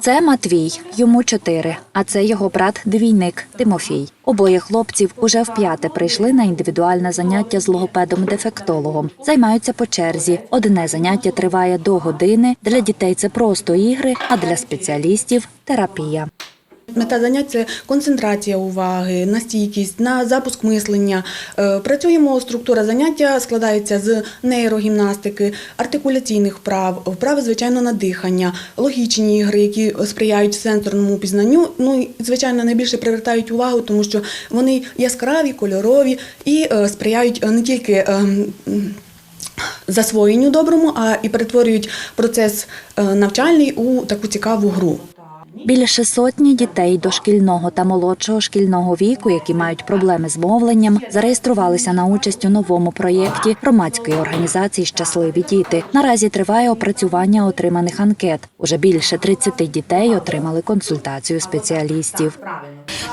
Це Матвій, йому чотири, а це його брат двійник Тимофій. Обоє хлопців уже вп'яте прийшли на індивідуальне заняття з логопедом-дефектологом. Займаються по черзі. Одне заняття триває до години. Для дітей це просто ігри, а для спеціалістів терапія. Мета занять це концентрація уваги, на стійкість, на запуск мислення. Е, Працюємо, структура заняття складається з нейрогімнастики, артикуляційних вправ, вправи, звичайно, на дихання, логічні ігри, які сприяють сенсорному пізнанню. Ну і звичайно найбільше привертають увагу, тому що вони яскраві, кольорові і е, сприяють е, не тільки. Засвоєнню доброму, а і перетворюють процес навчальний у таку цікаву гру. Більше сотні дітей дошкільного та молодшого шкільного віку, які мають проблеми з мовленням, зареєструвалися на участь у новому проєкті громадської організації Щасливі діти. Наразі триває опрацювання отриманих анкет. Уже більше 30 дітей отримали консультацію спеціалістів.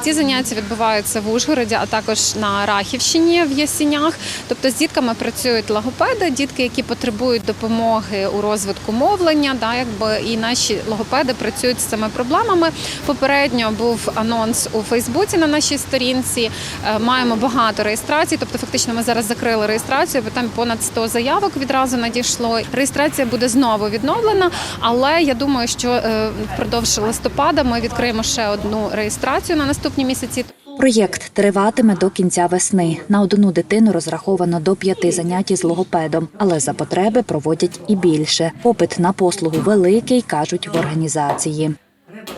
Ці заняття відбуваються в Ужгороді, а також на Рахівщині в Ясінях. Тобто з дітками працюють логопеди, дітки, які потребують допомоги у розвитку мовлення. Да, якби і наші логопеди працюють з цими проблемами. Попередньо був анонс у Фейсбуці на нашій сторінці. Е, Маємо багато реєстрацій. Тобто, фактично, ми зараз закрили реєстрацію, бо там понад 100 заявок відразу надійшло. Реєстрація буде знову відновлена, але я думаю, що е, впродовж листопада ми відкриємо ще одну реєстрацію на наступні місяці. Проєкт триватиме до кінця весни. На одну дитину розраховано до п'яти занять із логопедом, але за потреби проводять і більше. Попит на послугу великий, кажуть в організації.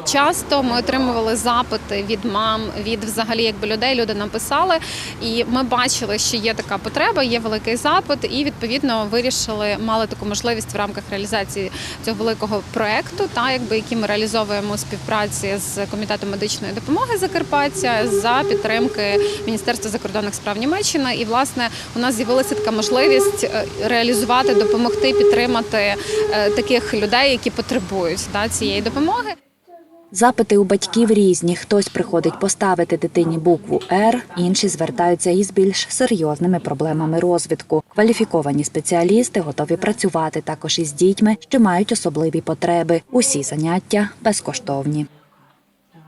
Часто ми отримували запити від мам, від взагалі якби людей. Люди написали, і ми бачили, що є така потреба, є великий запит, і відповідно вирішили, мали таку можливість в рамках реалізації цього великого проекту, та якби який ми реалізовуємо співпраці з комітетом медичної допомоги Закарпаття за підтримки Міністерства закордонних справ Німеччини. І власне у нас з'явилася така можливість е, реалізувати, допомогти, підтримати е, таких людей, які потребують да, цієї допомоги. Запити у батьків різні. Хтось приходить поставити дитині букву Р, інші звертаються із більш серйозними проблемами розвитку. Кваліфіковані спеціалісти готові працювати також із дітьми, що мають особливі потреби. Усі заняття безкоштовні.